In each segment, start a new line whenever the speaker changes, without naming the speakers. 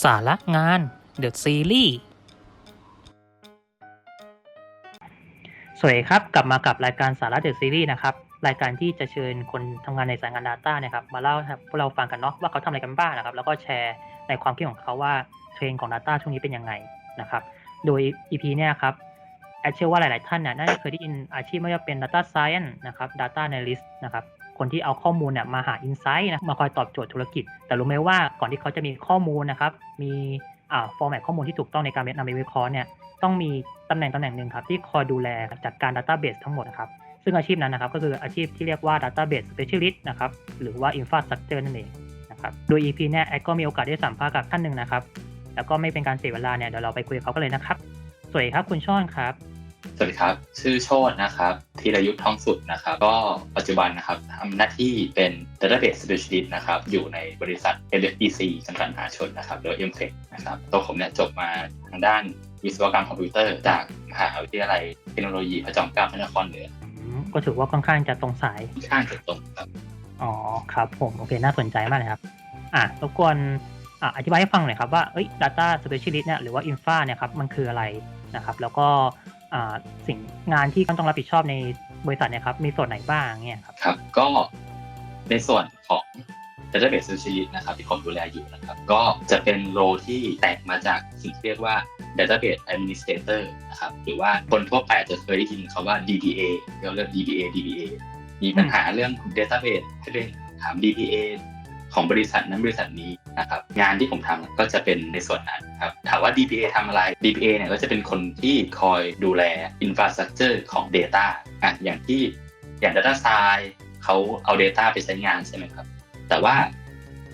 สาระงาน The Series สวัสดีครับ กลับมากับรายการสาระ The Series นะครับ รายการที่จะเชิญคนทำงานในสายงาน Data นะครับ มาเล่าให้พวกเราฟังกันเนาะว่าเขาทำอะไรกันบ้างนะครับ แล้วก็แชร์ในความคิดของเขาว่าเทรนด์ของ Data ช่วงนี้เป็นยังไงนะครับ โดย EP เนี่ยครับแอดเชื่อว่าหลาย ๆ ท่านเนี่ยน่าจะเคยได้ยินอาชีพไม่ว่าเป็น Data Science นะครับ Data Analyst นะครับ คนที่เอาข้อมูลเนี่ยมาหา Insight นะมาคอยตอบโจทย์ธุรกิจ แต่รู้ไหมว่าก่อนที่เขาจะมีข้อมูลนะครับ มีอ่า format ข้อมูลที่ถูกต้องในการนำไปวิเคราะห์เนี่ยต้องมีตำแหน่งตำแหน่งหนึ่งครับที่คอยดูแลจัดการ Database ทั้งหมดนะครับซึ่งอาชีพนั้นนะครับก็คืออาชีพที่เรียกว่า Database Specialist นะครับหรือว่า Infrastructure นั่นเองนะครับโดย EP เนี่ยแอดก็มีโอกาสได้สัมภาษณ์กับท่านหนึ่งนะครับแล้วก็ไม่เป็นการเสียเวลาเนี่ยเดี๋ยวเราไปคุยกับเขากันเลยนะครับสวัสดีครับคุณช่อนครับ
สวัสดีครับ ชื่อโชตนะครับธีรยุทธ์ทองสุดนะครับ ก็ปัจจุบันนะครับทำหน้าที่เป็น Database Specialist นะครับ อยู่ในบริษัท LFBC จำกัดมหาชนนะครับ หรือ m t e c h นะครับ ตัวผมเนี่ยจบมาทางด้านวิศวกรรมคอมพิวเตอร์จากมหาวิทยาลัยเทคโนโลยีพระจอมเกล้าพระนครเหนือ
อืมก็ถือว่าค่อนข้างจะตรงสาย
ค่อนข้างจะตรงครับ
อ๋อครับผมโอเคน่าสนใจมากเลยครับ อะรบกวนอะอธิบายให้ฟังหน่อยครับว่าเอ้ย data specialist เนี่ยหรือว่า infra เนี่ยครับมันคืออะไรนะครับ แล้วก็อ่า สิ่งงานที่ต้องรับผิดชอบในบริษัทเนี่ยครับมีส่วนไหนบ้างเนี่ยครับ
ครับ ก็ในส่วนของ Database Specialist นะครับที่ผมดูแลอยู่นะครับ ก็จะเป็นโรที่แตกมาจากสิ่งที่เรียกว่า Database Administrator นะครับ หรือว่าคนทั่วไปอาจจะเคยได้ยินคำว่า DBA เราเรียก DBA DBA มีปัญหาเรื่อง Database ให้เรื่องถาม DBA ของบริษัทนั้นบริษัทนี้นะครับงานที่ผมทำก็จะเป็นในส่วนนั้นครับถามว่า DBA ทำอะไร DBA เนี่ยก็จะเป็นคนที่คอยดูแล Infrastructure ของ Data อะอย่างที่อย่าง Data Science เขาเอา Data ไปใช้งานใช่ไหมครับ แต่ว่า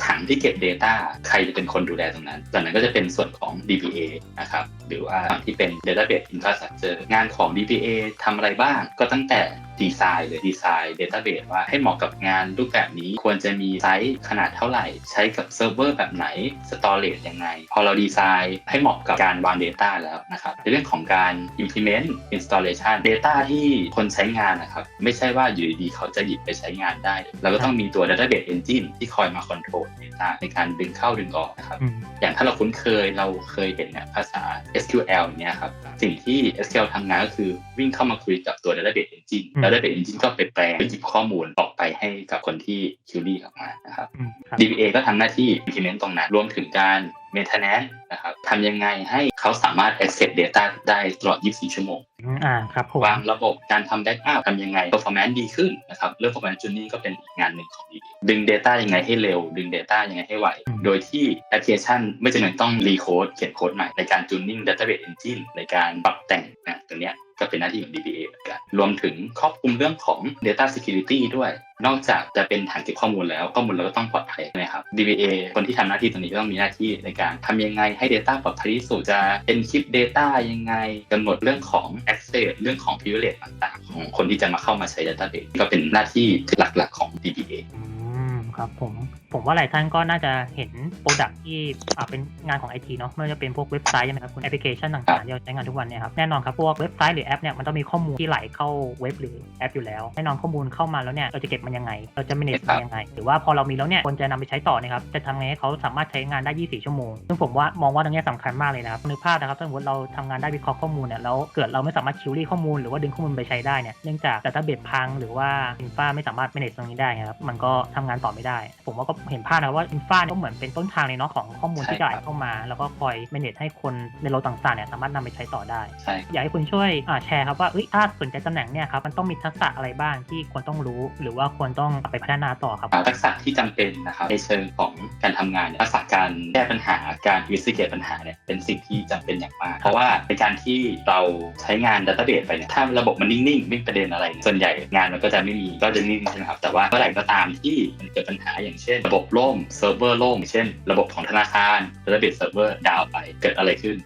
ถังที่เก็บ Data ใครจะเป็นคนดูแลตรงนั้นตรงนั้นก็จะเป็นส่วนของ DBA นะครับ หรือว่าที่เป็น Database Infrastructure งานของ DBA ทำอะไรบ้างก็ตั้งแต่ ดีไซน์เลยดีไซน์ Database ว่าให้เหมาะกับงานรูปแบบนี้ควรจะมีไซส์ขนาดเท่าไหร่ ใช้กับเซิร์ฟเวอร์แบบไหน Storage ยังไง พอเราดีไซน์ให้เหมาะกับการวาง Data แล้วนะครับในเรื่องของการ implement installation Data ที่คนใช้งานนะครับ ไม่ใช่ว่าอยู่ดีๆเขาจะหยิบไปใช้งานได้ เราก็ต้องมีตัว Database Engine ที่คอยมา control Data ในการดึงเข้าดึงออกนะครับ
อืม
อย่างถ้าเราคุ้นเคยเราเคยเห็นเนี่ยภาษา SQL เนี่ยครับสิ่งที่ SQL ทำงานก็คือวิ่งเข้ามาคุยกับตัว Database Engine
อืม
Database Engine ก็ไปแปลงไปหยิบข้อมูลออกไปให้กับคนที่ query ออกมานะครับ
อืมครับ
DBA ก็ทำหน้าที่ implement ตรงนั้นรวมถึงการ maintenance นะครับทำยังไงให้เขาสามารถ access data ได้ตลอด 24 ชั่วโมง
อืมอ่าครับผม
วางระบบการทำ backup ทำยังไง performance ดีขึ้นนะครับ เรื่อง performance tuning ก็เป็นอีกงานหนึ่งของ DBA ดึง data ยังไงให้เร็ว ดึง data ยังไงให้ไว
อืม
โดยที่แอปพลิเคชันไม่จำเป็นต้องรีโคดเขียนโค้ดใหม่ในการ tuning database engine ในการปรับแต่งนะตรงเนี้ย ก็เป็นหน้าที่ของ DBA เหมือนกัน รวมถึงครอบคลุมเรื่องของ data security ด้วย นอกจากจะเป็นฐานเก็บข้อมูลแล้ว ข้อมูลเราก็ต้องปลอดภัยนะครับ DBA คนที่ทำหน้าที่ตรงนี้ก็ต้องมีหน้าที่ในการทำยังไงให้ Data ปลอดภัยที่สุดจะเป็นคลิป Data ยังไงกำหนดเรื่องของ access เรื่องของ privilege ต่าง ๆ ของคนที่จะมาเข้ามาใช้ database ก็เป็นหน้าที่หลักๆของ DBA
อืมครับผม ผมว่าหลายท่านก็น่าจะเห็นโปรดักที่อ่าเป็นงานของไอทีเนาะไม่ว่าจะเป็นพวกเว็บไซต์ใช่ไหมครับคุณแอปพลิเคชันต่างๆที่เราใช้งานทุกวันเนี่ยครับแน่นอนครับพวกเว็บไซต์หรือแอปเนี่ยมันต้องมีข้อมูลที่ไหลเข้าเว็บหรือแอปอยู่แล้วแน่นอนข้อมูลเข้ามาแล้วเนี่ยเราจะเก็บมันยังไง เราจะ manage มันยังไง หรือว่าพอเรามีแล้วเนี่ยควรจะนำไปใช้ต่อนะครับจะทำไงให้เขาสามารถใช้งานได้ 24 ชั่วโมงซึ่งผมว่ามองว่าตรงเนี้ยสำคัญมากเลยนะครับนึกภาพนะครับถ้าสมมติเราทำงานได้วิเคราะห์ข้อมูลเนี่ยแล้วเกิดเราไม่สามารถคิวรี่ข้อมูลหรือว่าดึงข้อมูลไปใช้ได้เนี่ยเนื่องจาก database พังหรือว่าอินฟาไม่สามารถ manage ตรงนี้ได้ครับมันก็ทำงานต่อไม่ได้ ผมว่าก็เห็นภาพนะว่าอินฟาเนี่ยก็เหมือนเป็นต้นทางเลยเนาะของข้อมูลที่
ใช่
จะ
ครับ
ไหลเข้ามา แล้วก็คอย manage ให้คนในโลต่างๆเนี่ยสามารถนำไปใช้ต่อได้
ใช่
อยากให้คุณช่วยอ่าแชร์ครับว่าเอ้ยถ้าสนใจตำแหน่งเนี่ยครับมันต้องมีทักษะอะไรบ้างที่ควรต้องรู้ หรือว่าควรต้องไปพัฒนาต่อครับ
ทักษะที่จำเป็นนะครับในเชิงของการทำงานเนี่ยทักษะการแก้ปัญหาการ investigate ปัญหาเนี่ยเป็นสิ่งที่จำเป็นอย่างมาก เพราะว่าในการที่เราใช้งาน database ไปเนี่ยถ้าระบบมันนิ่งๆไม่มีประเด็นอะไรเนี่ยส่วนใหญ่งานมันก็จะไม่มีก็จะนิ่งใช่ไหมครับแต่ว่าเมื่อไหร่ก็ตามที่มันเกิดปัญหาอย่างเช่นระบบล่มเซิร์ฟเวอร์ล่มเช่น ระบบของธนาคาร database server ดาวน์ไปเกิดอะไรขึ้น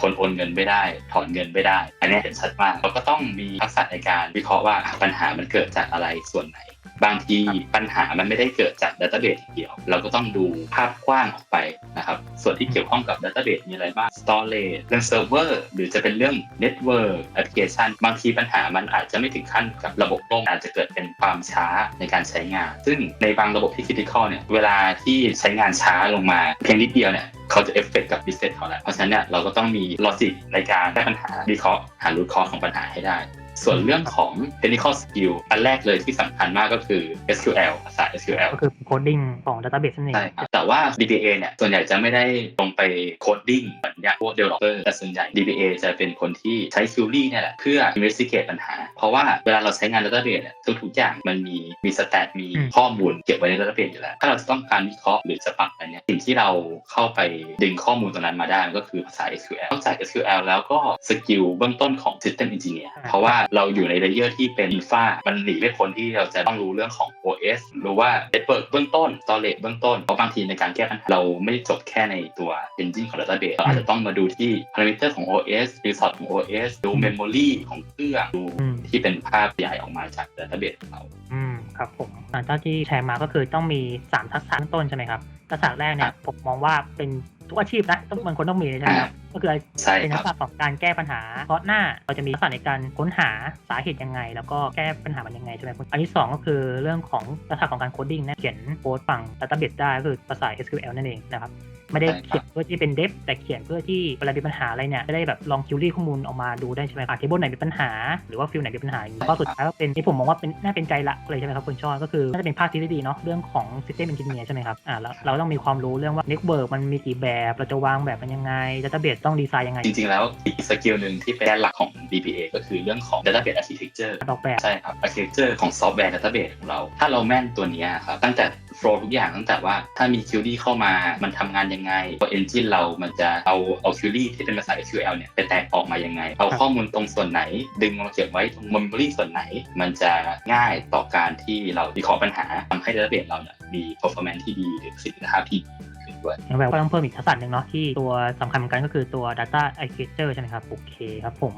คนโอนเงินไม่ได้ ถอนเงินไม่ได้ อันนี้เห็นชัดมากเราก็ต้องมีทักษะในการวิเคราะห์ว่าปัญหามันเกิดจากอะไรส่วนไหน บางทีปัญหามันไม่ได้เกิดจากดัตเตอร์เบสอย่เดียว เราก็ต้องดูภาพกว้างออกไปนะครับ ส่วนที่เกี่ยวข้องกับดัตเตอร์เบสมีอะไรบ้าง storage เรื่องเซิร์ฟเวอร์หรือจะเป็นเรื่อง network application บางทีปัญหามันอาจจะไม่ถึงขั้นกับระบบล่มอาจจะเกิดเป็นความช้าในการใช้งาน ซึ่งในบางระบบที่ critical เนี่ย เวลาที่ใช้งานช้าลงมาเพียงนิดเดียวเนี่ยเขาจะเอฟเฟกกับบิสเนสเขาแหละเพราะฉะนั้นเนี่ยเราก็ต้องมีลอจิกในการแก้ปัญหาวิเคราะห์หารูทคอของปัญหาให้ได้ ส่วนเรื่องของ technical skill อันแรกเลยที่สำคัญมากก็คือ SQL ภาษา SQL
ก็คือโคดดิ้งของ Database นั่นเอง
ใช่ครับแต่ว่า DBA เนี่ยส่วนใหญ่จะไม่ได้ลงไปโคดดิ้งเหมือนอย่างพวก developer แต่ส่วนใหญ่ DBA จะเป็นคนที่ใช้ query เนี่ยแหละเพื่อ investigate ปัญหา เพราะว่าเวลาเราใช้งาน database เนี่ยทุกๆอย่างมันมีมี stat มีข้อมูลเก็บไว้ใน database อยู่แล้ว ถ้าเราจะต้องการวิเคราะห์หรือจะปรับอะไรเนี่ยสิ่งที่เราเข้าไปดึงข้อมูลตรงนั้นมาได้ก็คือภาษา SQL นอกจาก SQL แล้วก็สกิลเบื้องต้นของ system engineer เพราะว่าเราอยู่ในเลเยอร์ที่เป็น infra มันหนีไม่พ้นที่เราจะต้องรู้เรื่องของ OS หรือว่า network เบื้องต้น storage เบื้องต้นเพราะบางทีในการแก้ปัญหาเราไม่จบแค่ในตัว engine ของ database เราอาจจะต้องมาดูที่ parameter ของ OS resort ของ OS ดู memory ของเครื่องดู
อืม
ที่เป็นภาพใหญ่ออกมาจาก database ของเรา
อืมครับผมอ่า เจ้าที่แชร์มาก็คือต้องมี 3 ทักษะเบื้องต้นใช่ไหมครับ ทักษะแรกเนี่ยผมมองว่าเป็นทุกอาชีพนะต้องมันคนต้องมีเลยใช่ไหมครับก็คือ
ใช่
เป็น
ค
ทั
รั
ก
บ
ษะของการแก้ปัญหาเพราะหน้าเราจะมีทักษะในการค้นหาสาเหตุยังไง แล้วก็แก้ปัญหามันยังไงใช่ไหมคุณอันที่สองก็คือเรื่องของทักษะของการโคดดิ้งนะเขียนโค้ดฝั่ง Database ได้ก็คือภาษา SQL นั่นเองนะครับ ไม่ได้
ใช่ครับ
เขียนเพื่อที่เป็นเดฟแต่เขียนเพื่อที่เวลามีปัญหาอะไรเนี่ยจะได้แบบลองคิวรี่ข้อมูลออกมาดูได้ใช่ไหมครับเทเบิลไหนมีปัญหา หรือว่าฟิลไหนมีปัญหาอย่างนี้ก็สุดท้ายก็เป็นที่ผมมองว่าเป็นน่าเป็นใจหลักเลยใช่ไหมครับคุณชอนก็คือน่าจะเป็นภาคทฤษฎีเนาะเรื่องของ System Engineer ใช่ไหมครับอ่าแล้วเราต้องมีความรู้เรื่องว่า Network มันมีกี่แบบเราจะวางแบบมันยังไง Database ต้องดีไซน์ยังไง
จริงๆ แล้วอีกสกิลหนึ่งที่เป็นแกนหลักของ DBA ก็คือเรื่องของ database architecture
ออกแบบ
ใช่ครับ architecture ของซอฟต์แวร์ database ของเรา ถ้าเราแม่นตัวเนี้ยครับตั้งแต่ flow ทุกอย่างตั้งแต่ว่าถ้ามี query เข้ามามันทำงานยังไงตัว engine เรามันจะเอาเอา query ที่เป็นภาษา SQL เนี่ยไปแตกออกมายังไง เอาข้อมูลตรงส่วนไหน ดึงมาเก็บไว้ตรง memory ส่วนไหน มันจะง่ายต่อการที่เราวิเคราะห์ปัญหาทำให้ database เราเนี่ยมี performance ที่ดีหรือประสิทธิภาพที่ดีขึ้นด้วย
อย่างแบบก็ต้องเพิ่มอีกทักษะหนึ่งเนาะที่ตัวสำคัญเหมือนกันก็คือตัว Data Architecture ใช่ไหมครับ โอเคครับผม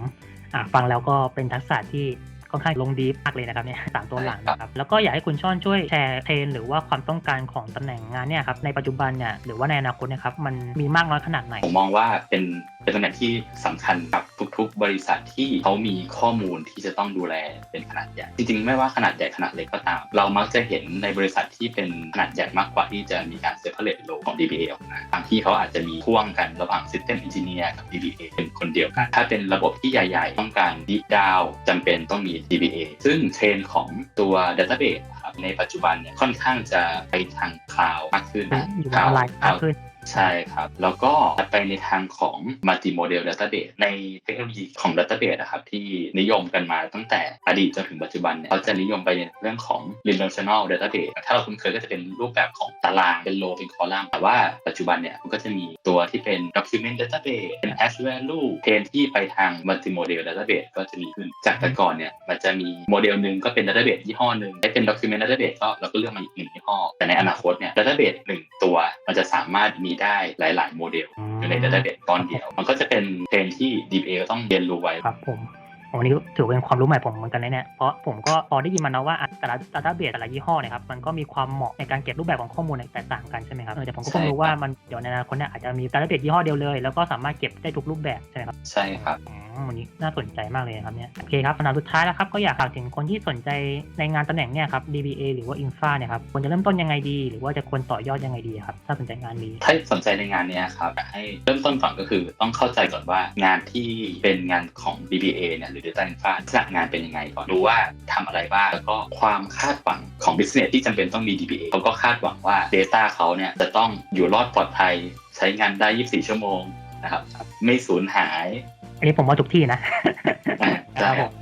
อะฟังแล้วก็เป็นทักษะที่ ค่อนข้างลงดีมากเลยนะครับเนี่ยสามตัวหลังนะครับแล้วก็อยากให้คุณช่อนช่วยแชร์เทรนด์หรือว่าความต้องการของตำแหน่งงานเนี่ยครับในปัจจุบันเนี่ยหรือว่าในอนาคตเนะครับมันมีมากน้อยขนาดไหน
ผมมองว่าเป็น เป็นตำแหน่งที่สำคัญกับทุกๆ บริษัทที่เขามีข้อมูลที่จะต้องดูแลเป็นขนาดใหญ่จริงๆ ไม่ว่าขนาดใหญ่ขนาดเล็กก็ตาม เรามักจะเห็นในบริษัทที่เป็นขนาดใหญ่มากกว่าที่จะมีการ separate role ของ DBA ออกมาบางที่เขาอาจจะมีพ่วงกันระหว่าง System Engineer กับ DBA เป็นคนเดียวกัน ถ้าเป็นระบบที่ใหญ่ ๆ ต้องการ Deep Down จำเป็นต้องมี DBA ซึ่งเทรนด์ของตัว Database ครับในปัจจุบันเนี่ยค่อนข้างจะไปทางคลาวมากขึ้น
อยู่บนออนไลน์มากขึ้น
ใช่ครับ แล้วก็ไปในทางของ multi model database ในเทคโนโลยีของ database นะครับที่นิยมกันมาตั้งแต่อดีตจนถึงปัจจุบันเนี่ยเขาจะนิยมไปในเรื่องของ relational database ถ้าเราคุ้นเคยก็จะเป็นรูปแบบของตารางเป็นโลเป็นคอลัมน์แต่ว่าปัจจุบันเนี่ยมันก็จะมีตัวที่เป็น document database เป็น hash value เทรนที่ไปทาง multi model database ก็จะมีขึ้นจากแต่ก่อนเนี่ยมันจะมีโมเดลหนึ่งก็เป็น database ยี่ห้อหนึ่งได้เป็น document database ก็เราก็เลือกมาอีกหนึ่งยี่ห้อแต่ในอนาคตเนี่ย database หนึ่งตัวมันจะสามารถมีได้หลาย ๆ โมเดลอยู่ใน database ก้อนเดียว มันก็จะเป็นเทรนที่ DBA ก็ต้องเรียนรู้ไว้
ครับผมวันนี้ถือเป็นความรู้ใหม่ผมเหมือนกันนะเนี่ยเพราะผมก็พอได้ยินมานะว่าอะแต่ละ database แต่ละยี่ห้อเนะครับมันก็มีความเหมาะในการเก็บรูปแบบของข้อมูลแตกต่างกันใช่ไหมครับเออแต่ผมก็เพิ่งรู้ว่ามันเดี๋ยวในอนาคตเนี่ยอาจจะมี database ยี่ห้อเดียวเลย แล้วก็สามารถเก็บได้ทุกรูปแบบใช่ไหมครับ
ใช่ครับ
อืม วันนี้น่าสนใจมากเลยนะครับเนี่ยโอเคครับคำถามสุดท้ายแล้วครับก็อยากฝากถึงคนที่สนใจในงานตำแหน่งเนี่ยครับ DBA หรือว่า Infra เนี่ยครับควรจะเริ่มต้นยังไงดี หรือว่าจะควรต่อยอดยังไงดีครับถ้าสนใจงานนี้
ถ้าสนใจในงานเนี้ยครับให้เริ่มต้นก่อนก็คือต้องเข้าใจก่อนว่างานที่เป็นงานของ DBA เนี่ยหรือ Data Infra ลักษะงานเป็นยังไงก่อนรู้ว่าทำอะไรบ้างแล้วก็ความคาดหวังของ Business ที่จำเป็นต้องมี DBA เขาก็คาดหวังว่า Data เขาเนี่ยจะต้องอยู่รอดปลอดภัยใช้งานได้ 24 ชั่วโมง นะครับ ไม่สูญหาย
อันนี้ผมว่าทุกที่นะ
อ่า
ค
ใช่
รับผม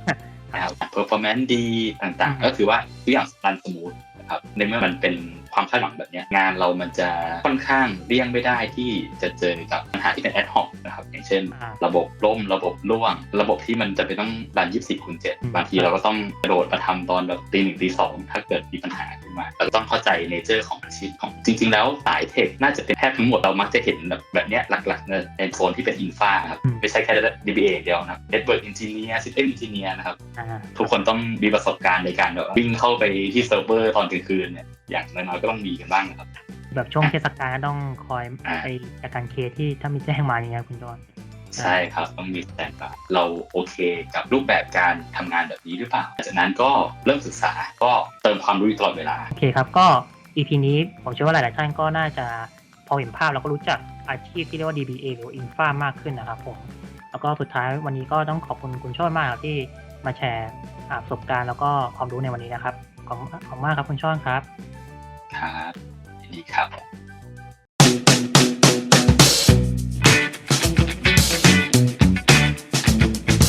นะครับ performance ดีต่าง
อืม
ๆก็คือว่าทุกอย่างรันสมูทนะครับในเมื่อมันเป็น ความคาดหวังแบบเนี้ยงานเรามันจะค่อนข้างเลี่ยงไม่ได้ที่จะเจอกับปัญหาที่เป็น ad hoc นะครับอย่างเช่น
อ่า
ระบบล่มระบบล่วง ระบบที่มันจะเป็นต้องรัน24คูณ
อืม
7บางทีเราก็ต้องกระโดดมาทำตอนแบบตีหนึ่งตีสองถ้าเกิดมีปัญหาขึ้นมาเราก็ต้องเข้าใจเนเจอร์ของอาชีพของจริง ๆ แล้วสายเทคน่าจะเป็นแทบทั้งหมดเรามักจะเห็นแบบแบบเนี้ยหลักๆในในโซนที่เป็นอินฟาครับ
อืม
ไม่ใช่แค่ DBA อย่างเดียวนะครับ Network Engineer System Engineer นะครับ
อ่า
ทุกคนต้องมีประสบการณ์ในการแบบวิ่งเข้าไปที่เซิร์ฟเวอร์ตอนกลางคืนเนี่ย อย่างน้อยๆก็ต้องมีกันบ้างนะครับ
แบบช่วงเทศกาลก็ต้องคอย
อ่า
ไปจัดการเคสที่ถ้ามีแจ้งมาอย่างเงี้ยคุณจอน
ใช่ครับต้องมีแต่บายเราโอเคกับรูปแบบการทำงานแบบนี้หรือเปล่าจากนั้นก็เริ่มศึกษาก็เติมความรู้อยู่ตลอดเวลา
โอเคครับก็ EP นี้ผมเชื่อว่าหลายๆท่านก็น่าจะพออเห็นภาพเราก็รู้จักอาชีพที่เรียกว่า DBA หรือว่า Infa มากขึ้นนะครับผมแล้วก็สุดท้ายวันนี้ก็ต้องขอบคุณคุณโชติมากครับที่มาแชร์อ่าประสบการณ์แล้วก็ความรู้ในวันนี้นะครับขอบคุณขอบคุณมากครับคุณโชติครับ
ครับยินดีครับ